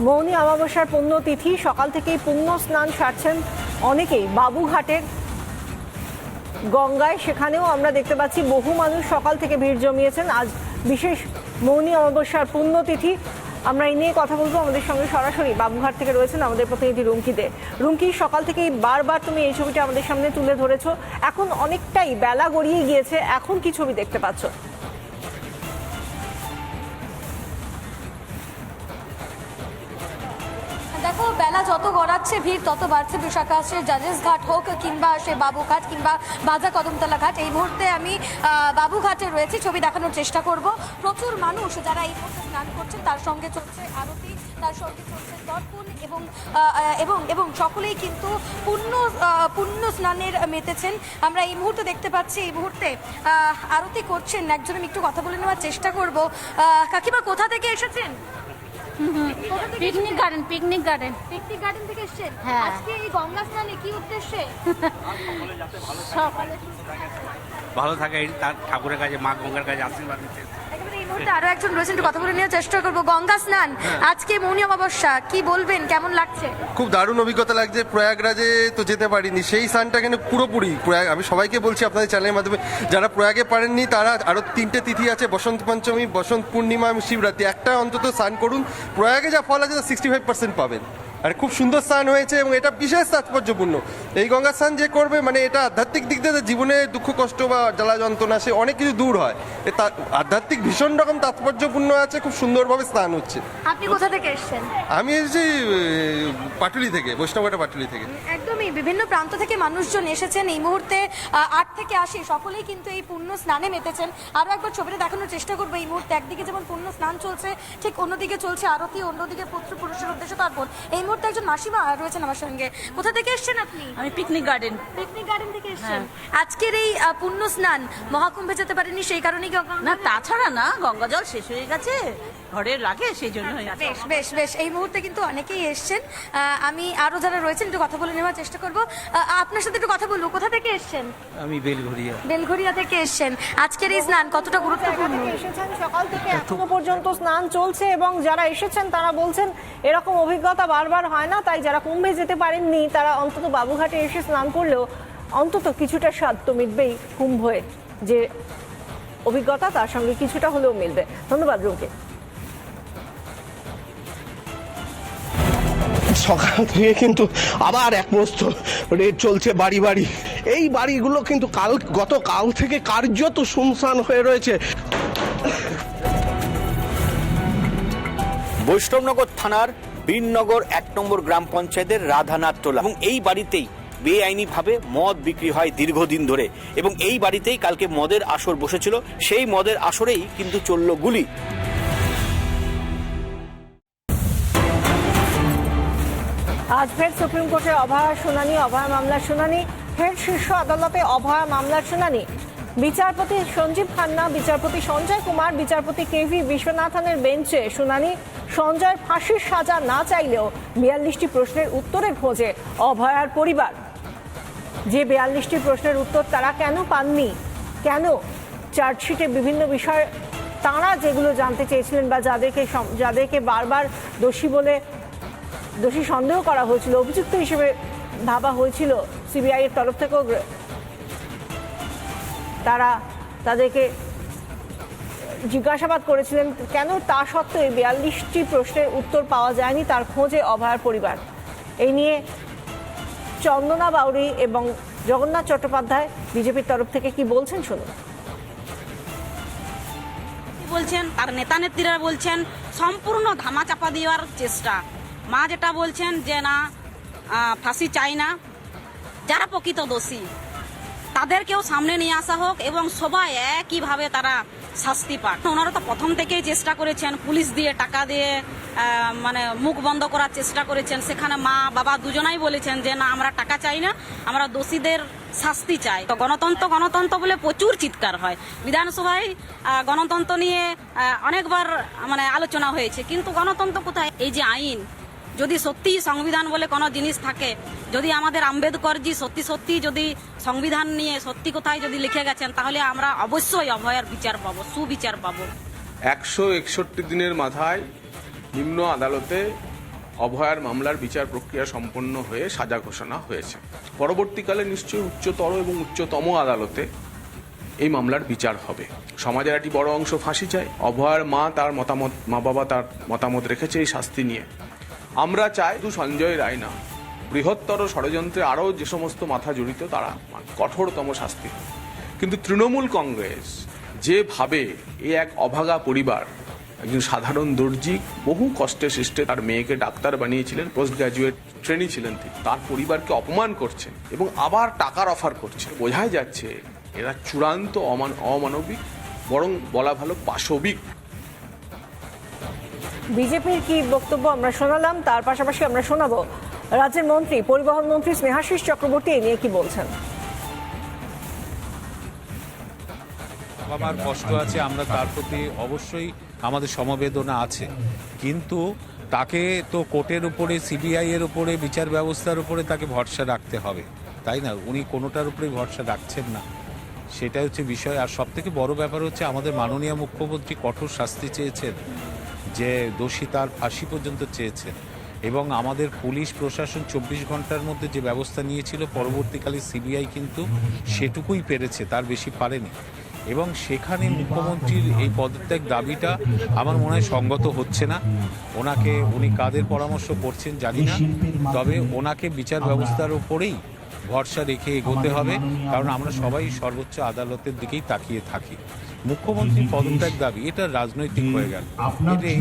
মৌনী অমাবস্যার পুণ্যতিথি, সকাল থেকেই পুণ্য স্নান সারছেন অনেকেই। বাবুঘাটের গঙ্গায় সেখানেও আমরা দেখতে পাচ্ছি বহু মানুষ সকাল থেকে ভিড় জমিয়েছেন। আজ বিশেষ মৌনী অমাবস্যার পুণ্যতিথি। আমরা এই নিয়ে কথা বলব আমাদের সঙ্গে সরাসরি। বাবুঘাট থেকে রয়েছেন আমাদের প্রতিনিধি রুমকিতে রুমকি, সকাল থেকেই বারবার তুমি এই ছবিটা আমাদের সামনে তুলে ধরেছো। এখন অনেকটাই বেলা গড়িয়ে গিয়েছে। এখন কি ছবি দেখতে পাচ্ছ? দেখো বেলা যত গড়াচ্ছে ভিড় তত বাড়ছে। বিশাখা সে জাজেস ঘাট হোক কিংবা সে বাবুঘাট কিংবা বাজা কদমতলা ঘাট। এই মুহূর্তে আমি বাবুঘাটে রয়েছি ছবি দেখানোর চেষ্টা করব। প্রচুর মানুষ যারা এই মুহূর্তে স্নান করছেন তার সঙ্গে চলছে আরতি তার সঙ্গে চলছে দর্পণ এবং এবং এবং সকলেই কিন্তু আহ, পুণ্য স্নানের মেতেছেন। আমরা এই মুহূর্তে দেখতে পাচ্ছি এই মুহূর্তে আরতি করছেন। একজন আমি একটু কথা বলে নেওয়ার চেষ্টা করব। কাকিমা কোথা থেকে এসেছেন? Picnic garden picnic garden. Picnic garden থেকে এসেছেন হ্যাঁ। আজকে এই গঙ্গা স্নানে কি উদ্দেশ্যে? সকালে ভালো থাকে। তার ঠাকুরের কাছে মা গঙ্গার কাছে আশীর্বাদ নিতে। মুহূর্তে আরও একজন রয়েছেন একটু কথা বলে নেওয়ার চেষ্টা করব। গঙ্গা স্নান আজকে মৌনী অমাবস্যা কি বলবেন? কেমন লাগছে? খুব দারুণ অভিজ্ঞতা লাগছে প্রয়াগরাজে তো যেতে পারিনি। সেই স্থানটা কিন্তু পুরোপুরি প্রয়াগ আমি সবাইকে বলছি আপনাদের চ্যানেলের মাধ্যমে যারা প্রয়াগে পারেননি তারা আরও তিনটে তিথি আছে বসন্ত পঞ্চমী বসন্ত পূর্ণিমা এবং শিবরাত্রি। একটা অন্তত স্নান করুন। প্রয়াগে যা ফল আছে তা সিক্সটি ফাইভ পার্সেন্ট পাবেন। আর খুব সুন্দর স্নান হয়েছে এবং এটা বিশেষ তাৎপর্যপূর্ণ। এই গঙ্গা স্নান যে করবে মানে এটা আধ্যাত্মিক দিক দিয়ে জীবনে দুঃখ কষ্ট বা জ্বালা যন্ত্রণা সে অনেক কিছু দূর হয়। তা- আধ্যাত্মিক ভীষণ রকম তাৎপর্যপূর্ণ আছে খুব সুন্দরভাবে স্নান হচ্ছে। আপনি কোথা থেকে এসেছেন? আমি এসেছি পাটুলি থেকে বৈষ্ণবঘাটা পাটুলি থেকে। একদমই বিভিন্ন প্রান্ত থেকে মানুষজন এসেছেন। এই মুহূর্তে আট থেকে আশি সকলেই কিন্তু এই পূর্ণ স্নানে মেতেছেন। আরও একবার ছবিটা দেখানোর চেষ্টা করব এই মুহূর্তে। একদিকে যেমন পূর্ণ স্নান চলছে ঠিক অন্যদিকে চলছে আরতি অন্যদিকে পুত্র পুরুষের উদ্দেশ্যে তারপর এই মুহূর্তে একজন মাসিমা রয়েছেন আমার সঙ্গে। কোথা থেকে এসেছেন আপনি? আমি পিকনিক গার্ডেন পিকনিক গার্ডেন থেকে এসেছেন। আজকের এই পুণ্য স্নান মহাকুম্ভে যেতে পারেনি সেই কারণেই না তাছাড়া না গঙ্গা জল শেষ হয়ে গেছে। ঘরে লাগে সেই জন্য বেশ বেশ বেশ। এই মুহূর্তে কিন্তু অনেকেই এসছেন। আমি আরও যারা রয়েছেন একটু কথা বলে নেওয়ার চেষ্টা করব। আপনার সাথে একটু কথা বলব। কোথা থেকে এসছেন? আমি বেলঘরিয়া বেলঘরিয়া থেকে এসছেন। আজকের এই স্নান কতটা গুরুত্বপূর্ণ? এসেছেন সকাল থেকে এখনও পর্যন্ত স্নান চলছে এবং যারা এসেছেন তারা বলছেন এরকম অভিজ্ঞতা বারবার হয় না। তাই যারা কুম্ভে যেতে পারেননি তারা অন্তত বাবুঘাটে এসে স্নান করলেও অন্তত কিছুটা স্বাদ তো মিটবেই কুম্ভে। যে অভিজ্ঞতা তার সঙ্গে কিছুটা হলেও মিলবে। ধন্যবাদ রুমকে। সকাল থেকে কিন্তু আবার এক মস্ত রেড চলছে বাড়ি বাড়ি। এই বাড়িগুলো কিন্তু কাল গত কাল থেকে কার্যত শুনশান হয়ে রয়েছে। বৈষ্ণবনগর থানার বীরনগর এক নম্বর গ্রাম পঞ্চায়েতের রাধানাথ টোলা। এবং এই বাড়িতেই বেআইনিভাবে মদ বিক্রি হয় দীর্ঘদিন ধরে। এবং এই বাড়িতেই কালকে মদের আসর বসেছিল। সেই মদের আসরেই কিন্তু চলল গুলি। আজ ফের সুপ্রিম কোর্টে অভয়া শুনানি, অভয়া মামলার শুনানি, ফের শীর্ষ আদালতে অভয়া মামলার শুনানি। বিচারপতি সঞ্জীব খান্না, বিচারপতি সঞ্জয় কুমার, বিচারপতি কে ভি বিশ্বনাথনের বেঞ্চে শুনানি। সঞ্জয়ের ফাঁসির সাজা না চাইলেও বিয়াল্লিশটি প্রশ্নের উত্তরের খোঁজে অভয়ার পরিবার। যে বিয়াল্লিশটি প্রশ্নের উত্তর তারা কেন পাননি? কেন? চার্জশিটে বিভিন্ন বিষয়, তাঁরা যেগুলো জানতে চেয়েছিলেন বা যাদেরকে যাদেরকে বারবার দোষী বলে দোষী সন্দেহ করা হয়েছিল, অভিযুক্ত হিসেবে ভাবা হয়েছিল সিবিআই এর তরফ থেকেও। তারা তাদেরকে জিজ্ঞাসাবাদ করেছিলেন, কেন তা সত্ত্বেও বিয়াল্লিশটি প্রশ্নের উত্তর পাওয়া যায়নি তার খোঁজে অভয়ার পরিবার। এই নিয়ে চন্দনা বাউরি এবং জগন্নাথ চট্টোপাধ্যায় বিজেপির তরফ থেকে কি বলছেন শুনুন। বলছেন, তার নেতা নেত্রীরা বলছেন, সম্পূর্ণ ধামা চাপা দেওয়ার চেষ্টা। মা যেটা বলছেন যে না ফাঁসি চাই না, যারা প্রকৃত দোষী, তাদেরকেও সামনে নিয়ে আসা হোক এবং সবাই একইভাবে তারা শাস্তি পাক। ওনারা তো প্রথম থেকেই চেষ্টা করেছেন পুলিশ দিয়ে টাকা দিয়ে মানে মুখ বন্ধ করার চেষ্টা করেছেন। সেখানে মা, বাবা দুজনাই বলেছেন যে, না, আমরা টাকা চাই না, আমরা দোষীদের শাস্তি চাই। তো গণতন্ত্র গণতন্ত্র বলে প্রচুর চিৎকার হয়। বিধানসভায় গণতন্ত্র নিয়ে অনেকবার মানে আলোচনা হয়েছে। কিন্তু গণতন্ত্র কোথায়? এই যে আইন যদি সত্যি সংবিধান বলে কোনো জিনিস থাকে, যদি আমাদের আম্বেদকরজি সত্যি সত্যি যদি সংবিধান নিয়ে সত্যি কোথায় যদি লিখে গেছেন, তাহলে আমরা অবশ্যই অভয়ের বিচার পাবো, সুবিচার পাবো। একশো একষট্টি দিনের মাথায় নিম্ন আদালতে অভয়ার মামলার বিচার প্রক্রিয়া সম্পন্ন হয়ে সাজা ঘোষণা হয়েছে। পরবর্তীকালে নিশ্চয়ই উচ্চতর এবং উচ্চতম আদালতে এই মামলার বিচার হবে। সমাজের একটি বড় অংশ ফাঁসি চায়। অভয়ার মা তার মতামত, মা বাবা তার মতামত রেখেছে এই শাস্তি নিয়ে। আমরা চাই শুধু সঞ্জয় রায় না। বৃহত্তর ষড়যন্ত্রে আরও যে সমস্ত মাথা জড়িত তারা কঠোরতম শাস্তি। কিন্তু তৃণমূল কংগ্রেস যেভাবে এ এক অভাগা পরিবার, একজন সাধারণ দর্জি, বহু কষ্টে সৃষ্টে তার মেয়েকে ডাক্তার বানিয়েছিলেন পোস্ট গ্রাজুয়েট ট্রেনি ছিলেন তিনি, তার পরিবারকে অপমান করছেন এবং আবার টাকার অফার করছে বোঝাই যাচ্ছে এরা চূড়ান্ত অমান, অমানবিক, বরং বলা ভালো পাশবিক বিজেপির কি বক্তব্য আমরা শোনালাম? তার পাশাপাশি আমরা শোনাবো রাজ্যের মন্ত্রী, পরিবহন মন্ত্রী স্নেহাশিস চক্রবর্তী নিয়ে কি বলছেন? বাবা মার কষ্ট আছে, আমরা তার প্রতি অবশ্যই আমাদের সমবেদনা আছে। কিন্তু তাকে তো কোর্টের উপরে, সিবিআই এর উপরে, বিচার ব্যবস্থার উপরে তাকে ভরসা রাখতে হবে। তাই না? উনি কোনোটার উপরে ভরসা রাখছেন না। সেটাই হচ্ছে বিষয়। আর সব থেকে বড় ব্যাপার হচ্ছে আমাদের মাননীয় মুখ্যমন্ত্রী কঠোর শাস্তি চেয়েছেন। যে দোষী তার ফাঁসি পর্যন্ত চেয়েছেন। এবং আমাদের পুলিশ প্রশাসন চব্বিশ ঘণ্টার মধ্যে যে ব্যবস্থা নিয়েছিল, পরবর্তীকালে সিবিআই কিন্তু সেটুকুই পেরেছে, তার বেশি পারেনি। এবং সেখানে মুখ্যমন্ত্রীর এই পদত্যাগ দাবিটা আমার মনে হয় সঙ্গত হচ্ছে না। ওনাকে উনি কাদের পরামর্শ করছেন জানি না। তবে ওনাকে বিচার ব্যবস্থার ওপরেই ভরসা রেখে এগোতে হবে। কারণ আমরা সবাই সর্বোচ্চ আদালতের দিকেই তাকিয়ে থাকি। মুখ্যমন্ত্রীর পদত্যাগ দাবি এটা রাজনৈতিক হয়ে গেল। এটা